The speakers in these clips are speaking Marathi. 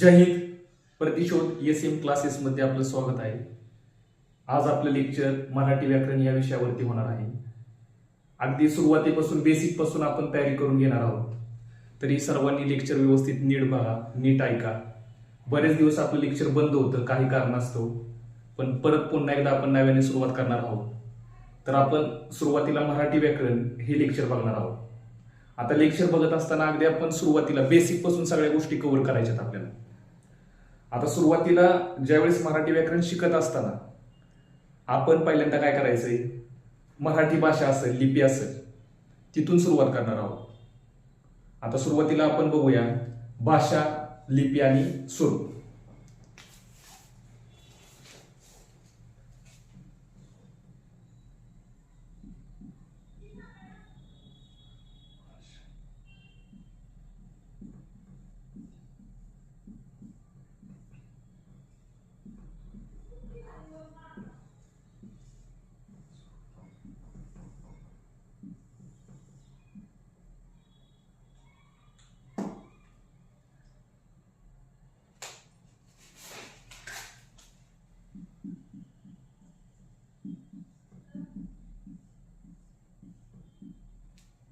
जय हिंद. प्रतिशोध एस एम क्लासेसमध्ये आपलं स्वागत आहे. आज आपलं लेक्चर मराठी व्याकरण या विषयावरती होणार आहे. अगदी सुरुवातीपासून बेसिकपासून आपण तयारी करून घेणार आहोत. तरी सर्वांनी लेक्चर व्यवस्थित नीट बघा नीट ऐका. बरेच दिवस आपलं लेक्चर बंद होतं काही कारणास्तव. पण परत पुन्हा एकदा आपण नव्याने सुरुवात करणार आहोत. तर आपण सुरुवातीला मराठी व्याकरण हे लेक्चर बघणार आहोत. आता लेक्चर बघत असताना अगदी आपण सुरुवातीला बेसिकपासून सगळ्या गोष्टी कव्हर करायच्यात आपल्याला. आता सुरुवातीला ज्यावेळेस मराठी व्याकरण शिकत असताना आपण पहिल्यांदा काय करायचंय? मराठी भाषा असेल लिपी असेल तिथून सुरुवात करणार आहोत. आता सुरुवातीला आपण बघूया भाषा लिपी आणि स्वरूप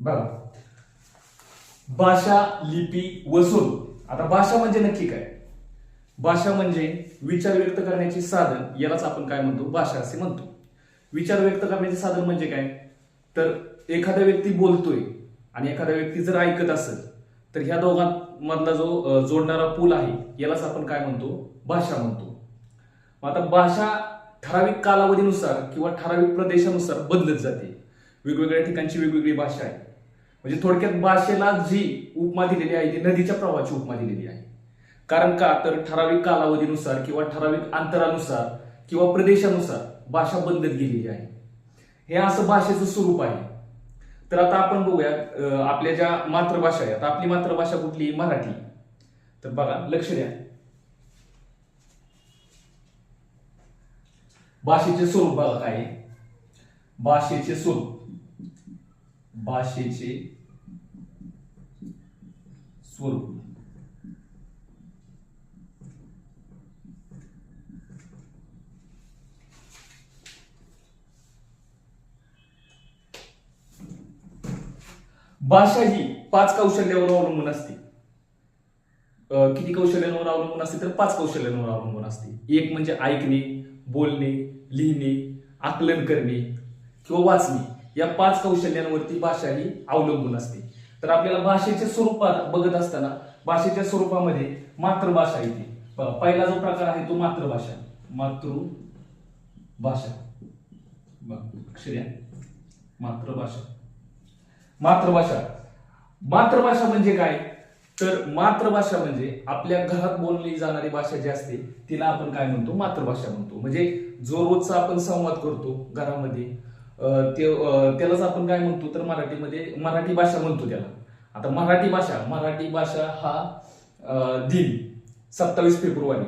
बघा. भाषा लिपी वसूल. आता भाषा म्हणजे नक्की काय? भाषा म्हणजे विचार व्यक्त करण्याचे साधन. यालाच आपण काय म्हणतो? भाषा असे म्हणतो. विचार व्यक्त करण्याचे साधन म्हणजे काय? तर एखादा व्यक्ती बोलतोय आणि एखादा व्यक्ती जर ऐकत असेल तर ह्या दोघांमधला जो जोडणारा पूल आहे यालाच आपण काय म्हणतो? भाषा म्हणतो. मग आता भाषा ठराविक कालावधीनुसार किंवा ठराविक प्रदेशानुसार बदलत जाते. वेगवेगळ्या ठिकाणची वेगवेगळी भाषा आहे. म्हणजे थोडक्यात भाषेला जी उपमा दिलेली आहे ती नदीच्या प्रवाहाची उपमा दिलेली आहे. कारण का? तर ठराविक कालावधीनुसार किंवा ठराविक अंतरानुसार किंवा प्रदेशानुसार भाषा बदलत गेलेली आहे. हे असं भाषेचं स्वरूप आहे. तर आता आपण बघूया आपल्या ज्या मातृभाषा आहेत आता आपली मातृभाषा कुठली? मराठी. तर बघा लक्ष द्या. भाषेचे स्वरूप बघा काय आहे. भाषेचे स्वरूप. भाषेचे स्वरूप. भाषा ही पाच कौशल्यावर अवलंबून असते. किती कौशल्यांवर अवलंबून असते तर पाच कौशल्यांवर अवलंबून असते. एक म्हणजे ऐकणे बोलणे लिहिणे आकलन करणे किंवा वाचणे. या पाच कौशल्यांवरती भाषा ही अवलंबून असते. तर आपल्याला भाषेच्या स्वरूपात बघत असताना भाषेच्या स्वरूपामध्ये मातृभाषा येते. पहिला जो प्रकार आहे तो मातृभाषा. मातृभाषा. बघा, मातृभाषा. मातृभाषा. मातृभाषा म्हणजे काय? तर मातृभाषा म्हणजे आपल्या घरात बोलली जाणारी भाषा जी असते तिला आपण काय म्हणतो? मातृभाषा म्हणतो. म्हणजे जो रोजचा आपण संवाद करतो घरामध्ये ते त्यालाच आपण काय म्हणतो तर मराठीमध्ये मराठी भाषा म्हणतो त्याला. आता मराठी भाषा मराठी भाषा हा दिन सत्तावीस फेब्रुवारी.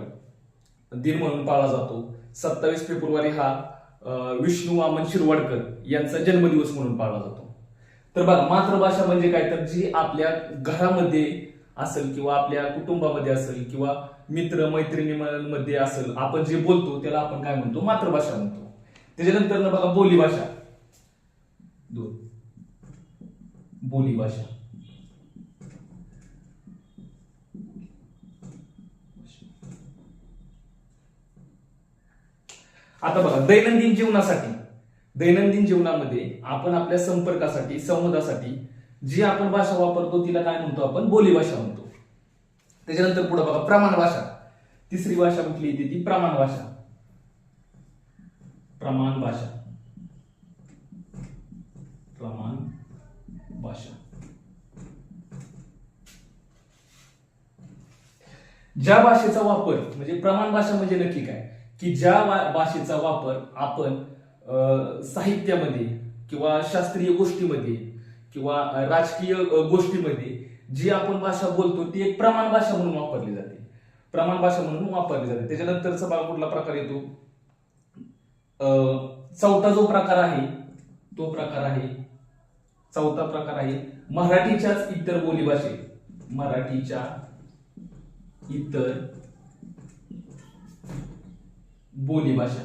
दिन म्हणून पाळला जातो. सत्तावीस फेब्रुवारी हा विष्णू वामन शिरवाडकर यांचा जन्मदिवस म्हणून पाळला जातो. तर बघा मातृभाषा म्हणजे काय? तर जी आपल्या घरामध्ये असेल किंवा आपल्या कुटुंबामध्ये असेल किंवा मित्र मैत्रिणीमध्ये असेल आपण जे बोलतो त्याला आपण काय म्हणतो? मातृभाषा म्हणतो. त्याच्यानंतर ना बघा बोलीभाषा दोन बोलीभाषा आता बघा दैनंदिन जीवनासाठी दैनंदिन जीवनामध्ये आपण आपल्या संपर्कासाठी संवादासाठी जी आपण भाषा वापरतो तिला काय म्हणतो आपण? बोलीभाषा म्हणतो. त्याच्यानंतर पुढे बघा प्रमाण भाषा. तिसरी भाषा कुठली येते ती? प्रमाण भाषा. प्रमाण भाषा. प्रमाण भाषा ज्या भाषेचा वापर म्हणजे प्रमाण भाषा म्हणजे नक्की काय? की ज्या भाषेचा वापर आपण साहित्यामध्ये किंवा शास्त्रीय गोष्टीमध्ये किंवा राजकीय गोष्टीमध्ये जी आपण भाषा बोलतो ती एक प्रमाण भाषा म्हणून वापरली जाते. प्रमाण भाषा म्हणून वापरली जाते. त्याच्यानंतरचा भाग कुठला प्रकार येतो? चौथा जो प्रकार आहे तो प्रकार आहे चौथा प्रकार आहे मराठीच्याच इतर बोलीभाषेत. मराठीच्या इतर बोलीभाषा.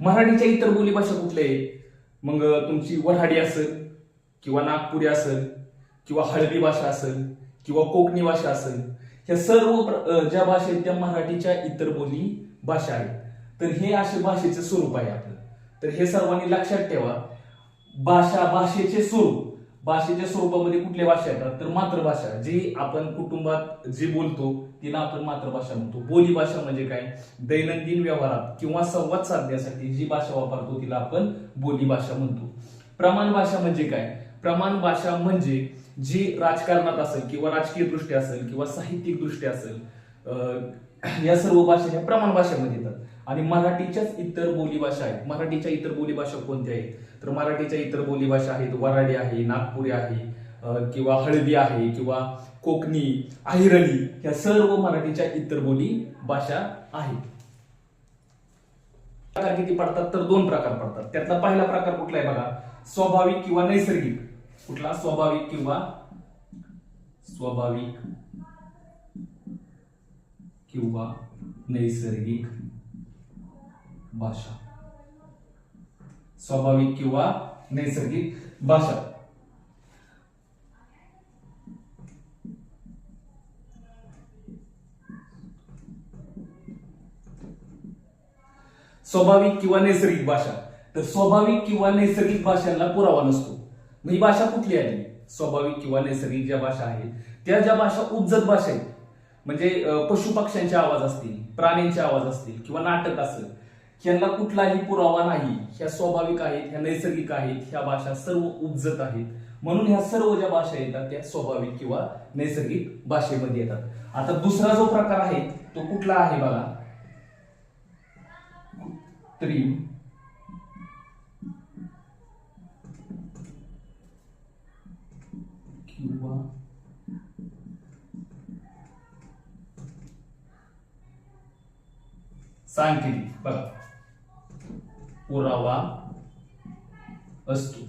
मराठीच्या इतर बोलीभाषा कुठल्या आहे मग तुमची वऱ्हाडी असेल किंवा नागपुरी असेल किंवा हळदी भाषा असेल किंवा कोकणी भाषा असेल ह्या सर्व ज्या भाषा आहेत त्या मराठीच्या इतर बोली भाषा आहेत. तर हे असे भाषेचे स्वरूप आहे आपलं. तर हे सर्वांनी लक्षात ठेवा. भाषा भाषेचे स्वरूप. भाषेच्या स्वरूपामध्ये कुठल्या भाषा येतात? तर मातृभाषा. जी आपण कुटुंबात जी बोलतो तिला आपण मातृभाषा म्हणतो. बोली भाषा म्हणजे काय? दैनंदिन व्यवहारात किंवा संवाद साधण्यासाठी जी भाषा वापरतो तिला आपण बोली भाषा म्हणतो. प्रमाण भाषा म्हणजे काय? प्रमाण भाषा म्हणजे जी राजकारणात असेल किंवा राजकीय दृष्ट्या असेल किंवा साहित्यिक दृष्ट्या असेल अं, या सर्व भाषा ह्या प्रमाण भाषेमध्ये येतात. आणि मराठीच्याच इतर बोलीभाषा आहेत. मराठीच्या इतर बोलीभाषा कोणत्या आहेत? तर मराठीच्या इतर बोलीभाषा आहेत वराडी आहे नागपुरी आहे किंवा हळदी आहे किंवा कोकणी अहिरणी ह्या सर्व मराठीच्या इतर बोली भाषा आहेत. प्रकार किती पडतात? तर दोन प्रकार पडतात. त्यातला पहिला प्रकार कुठला आहे बघा? स्वाभाविक किंवा नैसर्गिक. कुठला? स्वाभाविक किंवा स्वाभाविक किंवा नैसर्गिक भाषा. स्वाभाविक किंवा नैसर्गिक भाषा. स्वाभाविक किंवा नैसर्गिक भाषा. तर स्वाभाविक किंवा नैसर्गिक भाषांना पुरावा नसतो. मग ही भाषा कुठली आली? स्वाभाविक किंवा नैसर्गिक ज्या भाषा आहेत त्या ज्या भाषा उपजत भाषा आहेत म्हणजे पशु पशुपक्ष्यांचे आवाज असतील प्राण्यांचे आवाज असतील किंवा नाटक असेल यांना कुठलाही पुरावा नाही. ह्या स्वाभाविक आहेत ह्या नैसर्गिक आहेत ह्या भाषा सर्व उपजत आहेत. म्हणून ह्या सर्व ज्या भाषा येतात त्या स्वाभाविक किंवा नैसर्गिक भाषेमध्ये येतात. आता दुसरा जो प्रकार आहे तो कुठला आहे बघा? कृत्रिम किंवा सांकेतिक बघा. पुरावा असतो.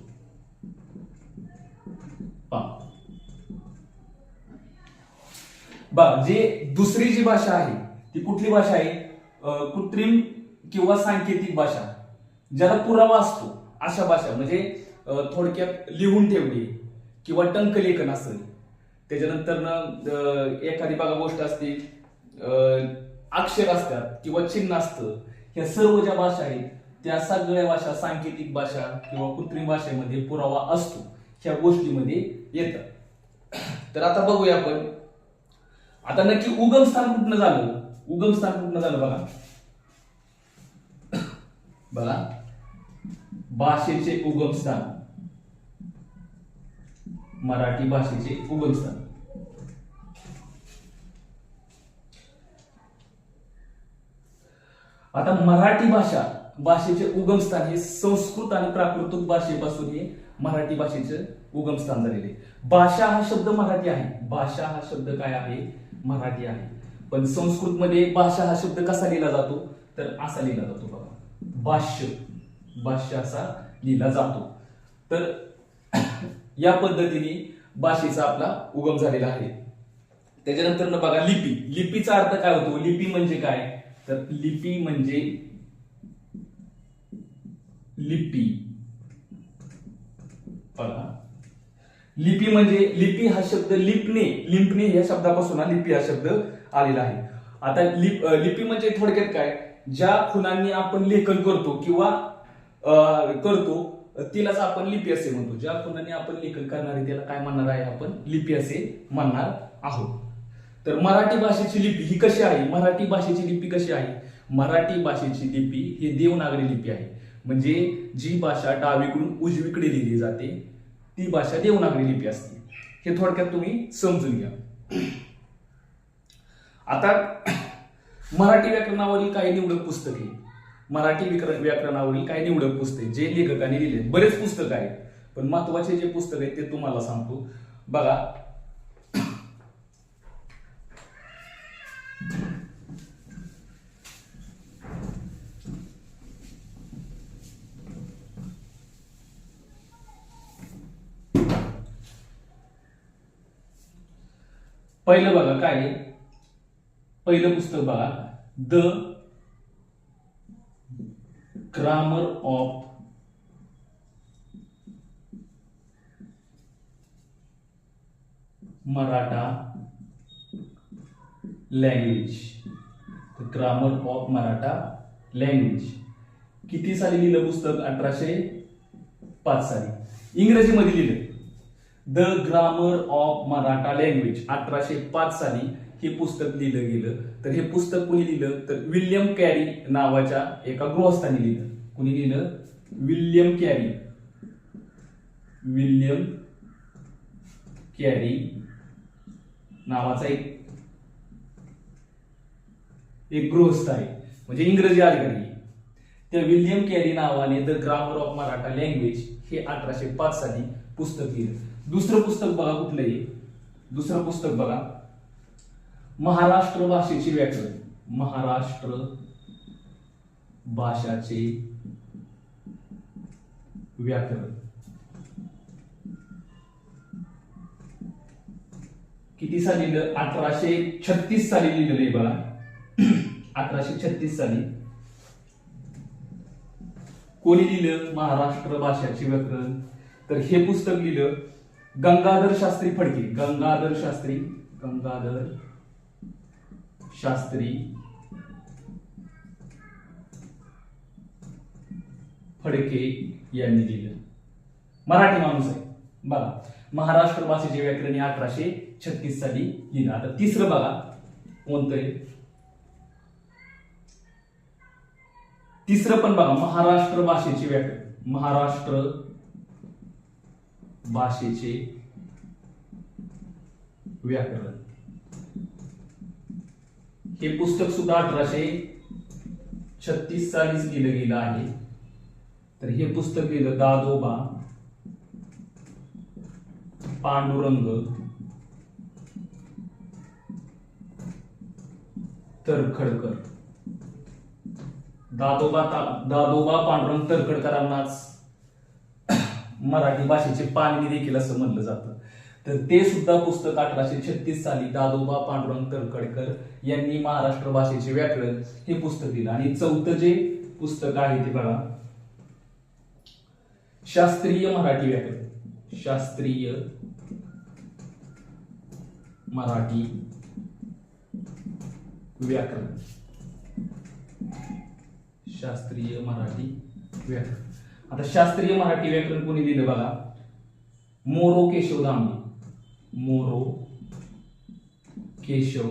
पहा. जे दुसरी जी भाषा आहे ती कुठली भाषा आहे? कृत्रिम किंवा सांकेतिक भाषा. ज्याला पुरावा असतो अशा भाषा. म्हणजे थोडक्यात लिहून ठेवली किंवा टंकलेखन असेल. त्याच्यानंतर एखादी बघा गोष्ट असते अं, अक्षर असतात किंवा चिन्ह असतं ह्या सर्व ज्या भाषा आहेत त्या सगळ्या भाषा सांकेतिक भाषा किंवा कृत्रिम भाषेमध्ये पुरावा असतो. ह्या गोष्टीमध्ये येतात. तर आता बघूया आपण. आता नक्की उगमस्थान कुठनं झालं? उगमस्थान कुठनं झालं बघा. बघा. भाषेचे उगमस्थान मराठी भाषेचे उगमस्थान आता मराठी भाषा भाषेचे उगमस्थान हे संस्कृत आणि प्राकृतिक भाषेपासून हे मराठी भाषेचे उगमस्थान झालेले. भाषा हा शब्द मराठी आहे. भाषा हा शब्द काय आहे? मराठी आहे. पण संस्कृत मध्ये भाषा हा शब्द कसा लिहिला जातो? तर असा लिहिला जातो बघा. भाष्य. भाष्य असा लिहिला जातो. तर या पद्धतीने भाषेचा आपला उगम झालेला आहे. त्याच्यानंतर बघा लिपी. लिपीचा अर्थ काय होतो? लिपी म्हणजे काय? तर लिपी म्हणजे लिपी. बघा. लिपी म्हणजे लिपी हा शब्द लिपणे लिंपणे या शब्दापासून हा लिपी हा शब्द आलेला आहे. आता लिप लिपी म्हणजे थोडक्यात काय? ज्या खुणांनी आपण लेखन करतो किंवा करतो तिलाच आपण लिपी असे म्हणतो. ज्या खुणांनी आपण लेखन करणार आहे त्याला काय म्हणणार आहे? आपण लिपी असे म्हणणार आहोत. तर मराठी भाषेची लिपी ही कशी आहे? मराठी भाषेची लिपी कशी आहे? मराठी भाषेची लिपी ही देवनागरी लिपी आहे. म्हणजे जी भाषा डावीकडून उजवीकडे लिहिली जाते ती भाषा देवनागरी लिपी असते. हे थोडक्यात तुम्ही समजून घ्या. आता मराठी व्याकरणावरील काही निवडक पुस्तके. मराठी व्याकरणावरील काही निवडक पुस्तके जे लेखकांनी लिहिले बरेच पुस्तक आहेत पण महत्त्वाचे जे पुस्तक आहेत ते तुम्हाला सांगतो. बघा पहिलं बघा काय आहे? पहिलं पुस्तक बघा. The grammar of Maratha language grammar of Maratha language किती साली लिहिलं पुस्तक? अठराशे पाच साली. इंग्रजीमध्ये लिहिलं. The grammar of Maratha language अठराशे पाच साली हे पुस्तक लिहिलं गेलं. तर हे पुस्तक कोणी लिहिलं? तर विल्यम कॅरी नावाच्या एका गृहस्थाने लिहिलं. कोणी लिहिलं? विल्यम कॅरी विल्यम कॅरी नावाचा एक एक गृहस्थ आहे. म्हणजे इंग्रजी अधिकारी त्या विल्यम कॅरी नावाने the grammar of Maratha language हे अठराशे पाच साली पुस्तक लिहिलं. दुसरं पुस्तक बघा कुठलंही. दुसरं पुस्तक बघा. महाराष्ट्र भाषेचे व्याकरण. महाराष्ट्र भाषाचे व्याकरण. किती साली लिहिलं अठराशे छत्तीस साली लिहिलेलं आहे बघा. अठराशे छत्तीस साली. कोणी लिहिलं? महाराष्ट्र भाषाचे व्याकरण. तर हे पुस्तक लिहिलं गंगाधर शास्त्री फडके. गंगाधर शास्त्री गंगाधर शास्त्री फडके यांनी लिहिलं मराठी माणूस आहे. बघा महाराष्ट्र भाषेचे व्याकरण अठराशे छत्तीस साली लिहिलं. आता तिसरं बघा कोणतं आहे? तिसरं पण बघा महाराष्ट्र भाषेचे व्याकरण. महाराष्ट्र भाषेचे व्याकरण. हे पुस्तक सुद्धा अठराशे छत्तीस सालीच लिहिलं गेलं आहे. तर हे पुस्तक लिहिलं दादोबा पांडुरंग तरखडकर. दादोबा ता- दादोबा पांडुरंग तरखडकरांनाच मराठी भाषेचे पाणी देखील असं म्हणलं जातं. तर ते सुद्धा पुस्तक अठराशे छत्तीस साली दादोबा पांडुरंग तरखडकर यांनी महाराष्ट्र भाषेचे व्याकरण हे पुस्तक दिलं. आणि चौथं जे पुस्तक आहे ते बघा. शास्त्रीय मराठी व्याकरण. शास्त्रीय मराठी व्याकरण. शास्त्रीय मराठी व्याकरण. आता शास्त्रीय मराठी व्याकरण कोणी दिलं बघा? मोरो केशव दामले मोरो केशव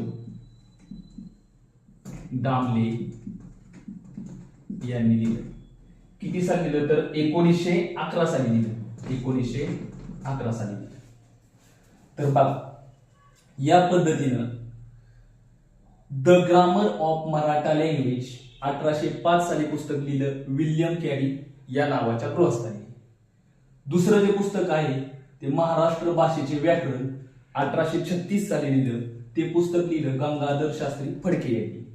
दामले यांनी दिलं. किती साली दिलं तर? एकोणीसशे अकरा साली दिलं. एकोणीसशे अकरा साली दिलं. तर बघा या पद्धतीनं the grammar of Maratha language अठराशे पाच साली पुस्तक लिहिलं विल्यम कॅरी. या नावाच्या गृहस्थाने. दुसरं जे पुस्तक आहे ते महाराष्ट्र भाषेचे व्याकरण अठराशे छत्तीस साली लिहिलं. ते पुस्तक लिहिलं गंगाधर शास्त्री फडके यांनी.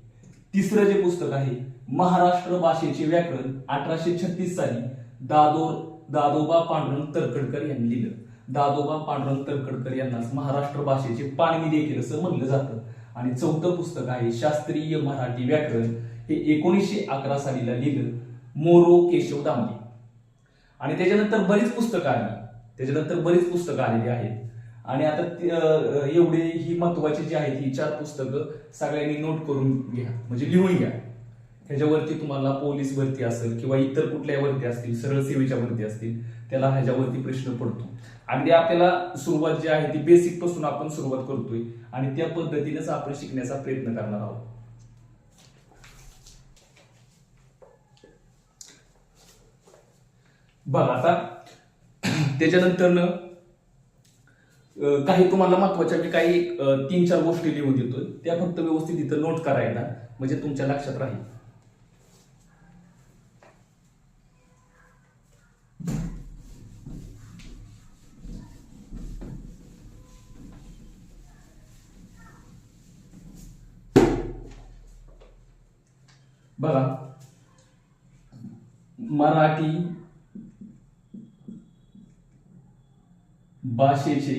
तिसरं जे पुस्तक आहे महाराष्ट्र भाषेचे व्याकरण अठराशे छत्तीस साली दादोर दादोबा पांडुरंग तरखडकर यांनी लिहिलं. दादोबा पांडुरंग तरखडकर यांनाच महाराष्ट्र भाषेचे पाणवी देखील असं म्हणलं जातं. आणि चौथं पुस्तक आहे शास्त्रीय मराठी व्याकरण. हे एकोणीसशे अकरा सालीला लिहिलं. मोरो केशव दामले आणि त्याच्यानंतर बरीच पुस्तकं आली. त्याच्यानंतर बरीच पुस्तकं आलेली आहेत. आणि आता एवढे ही महत्वाची जी आहेत ही चार पुस्तकं सगळ्यांनी नोट करून घ्या. म्हणजे लिहून घ्या. ह्याच्यावरती तुम्हाला पोलीस भरती असेल किंवा इतर कुठल्या वरती असतील सरळ सेवेच्या वरती असतील त्याला ह्याच्यावरती प्रश्न पडतो. अगदी आपल्याला सुरुवात जी आहे ती बेसिकपासून आपण सुरुवात करतोय. आणि त्या पद्धतीनेच आपण शिकण्याचा प्रयत्न करणार आहोत. बघा आता त्याच्यानंतर काही तुम्हाला महत्त्वाच्या मी म्हणजे काही तीन चार गोष्टी लिहून देतो त्या फक्त व्यवस्थित इथं नोट करायला म्हणजे तुमच्या लक्षात राहील. बघा. मराठी भाषेचे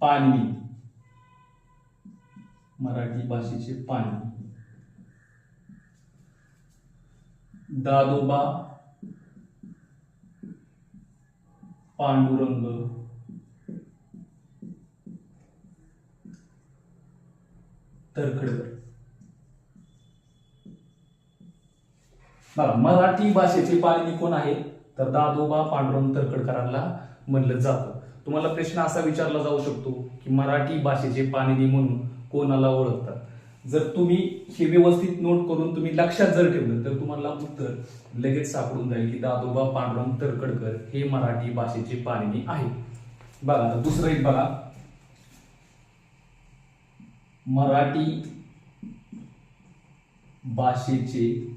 पाणी मराठी भाषेचे पाणी दादोबा. पांडुरंग. तरखडकर. बघा मराठी भाषेचे पाणी कोण आहे? तर दादोबा पांडुरंग तरखडकरांना म्हणलं जातं. तुम्हाला प्रश्न असा विचारला जाऊ शकतो की मराठी भाषेचे पाणिनी म्हणून कोणाला ओळखतात? जर तुम्ही हे व्यवस्थित नोट करून तुम्ही लक्षात जर ठेवलं तर तुम्हाला उत्तर लगेच सापडून जाईल की दादोबा पांडुरंग तरखडकर हे मराठी भाषेचे पाणिनी आहे बघा आता दुसरं एक बघा. मराठी भाषेचे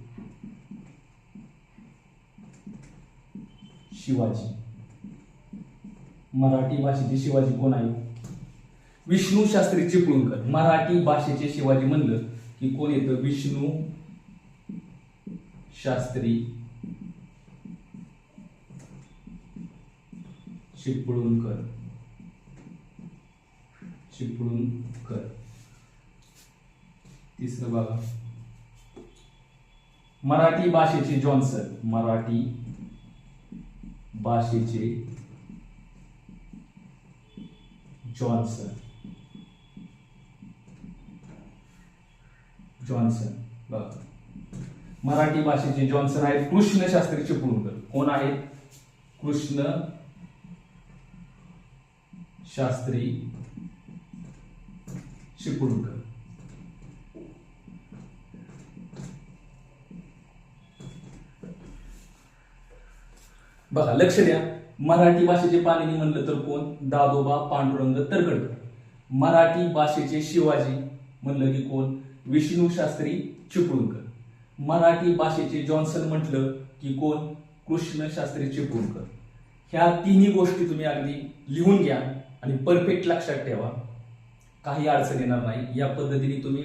शिवाजी. मराठी भाषेचे शिवाजी कोण आहे विष्णू शास्त्री चिपळूणकर. मराठी भाषेचे शिवाजी म्हणलं की कोण येतं? विष्णू शास्त्री चिपळूणकर. चिपळूणकर. तिसरं बघा. मराठी भाषेचे जॉन्सन. मराठी भाषेचे जॉन्सन. जॉन्सन बघा. मराठी भाषेचे जॉन्सन आहेत कृष्ण शास्त्री चिपळूणकर कोण आहेत कृष्ण शास्त्री चिपळूणकर बघा लक्ष द्या. मराठी भाषेचे पाणिनी म्हणलं तर कोण? दादोबा पांडुरंग तरखडकर मराठी भाषेचे शिवाजी म्हणलं की कोण? विष्णू शास्त्री चिपळूणकर. मराठी भाषेचे जॉन्सन म्हटलं की कोण? कृष्ण शास्त्री चिपळूणकर. ह्या तिन्ही गोष्टी तुम्ही अगदी लिहून घ्या आणि परफेक्ट लक्षात ठेवा. काही अडचण येणार नाही. या पद्धतीने तुम्ही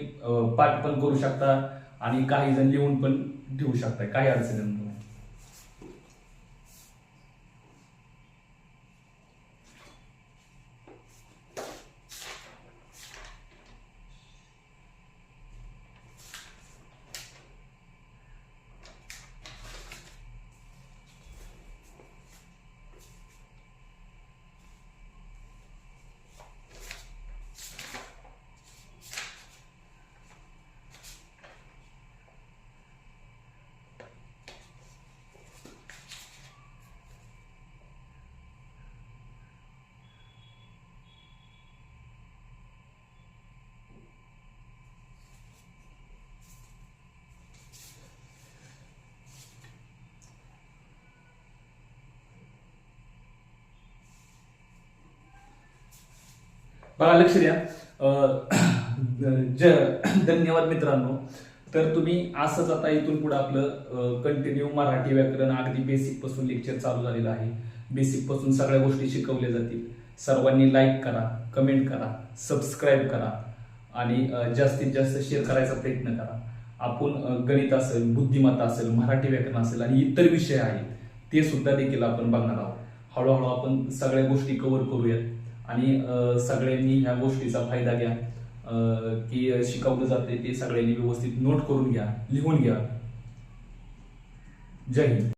पाठ पण करू शकता आणि काही जण लिहून पण ठेवू शकता. काही अडचण येणार नाही. बघा लक्ष द्या. ज- धन्यवाद मित्रांनो. तर तुम्ही असंच आता इथून पुढे आपलं कंटिन्यू मराठी व्याकरण अगदी बेसिकपासून लेक्चर चालू झालेलं आहे. बेसिकपासून सगळ्या गोष्टी शिकवल्या जातील. सर्वांनी लाईक करा कमेंट करा सबस्क्राईब करा आणि जास्तीत जास्त शेअर करायचा प्रयत्न करा. आपण गणित असेल बुद्धिमत्ता असेल मराठी व्याकरण असेल आणि इतर विषय आहेत ते सुद्धा देखील आपण बघणार आहोत. हळूहळू आपण सगळ्या गोष्टी कव्हर करूयात. आणि अ, सगळ्यांनी ह्या गोष्टीचा फायदा घ्या. की शिकवलं जाते ते सगळ्यांनी व्यवस्थित नोट करून घ्या लिहून घ्या. जय हिंद.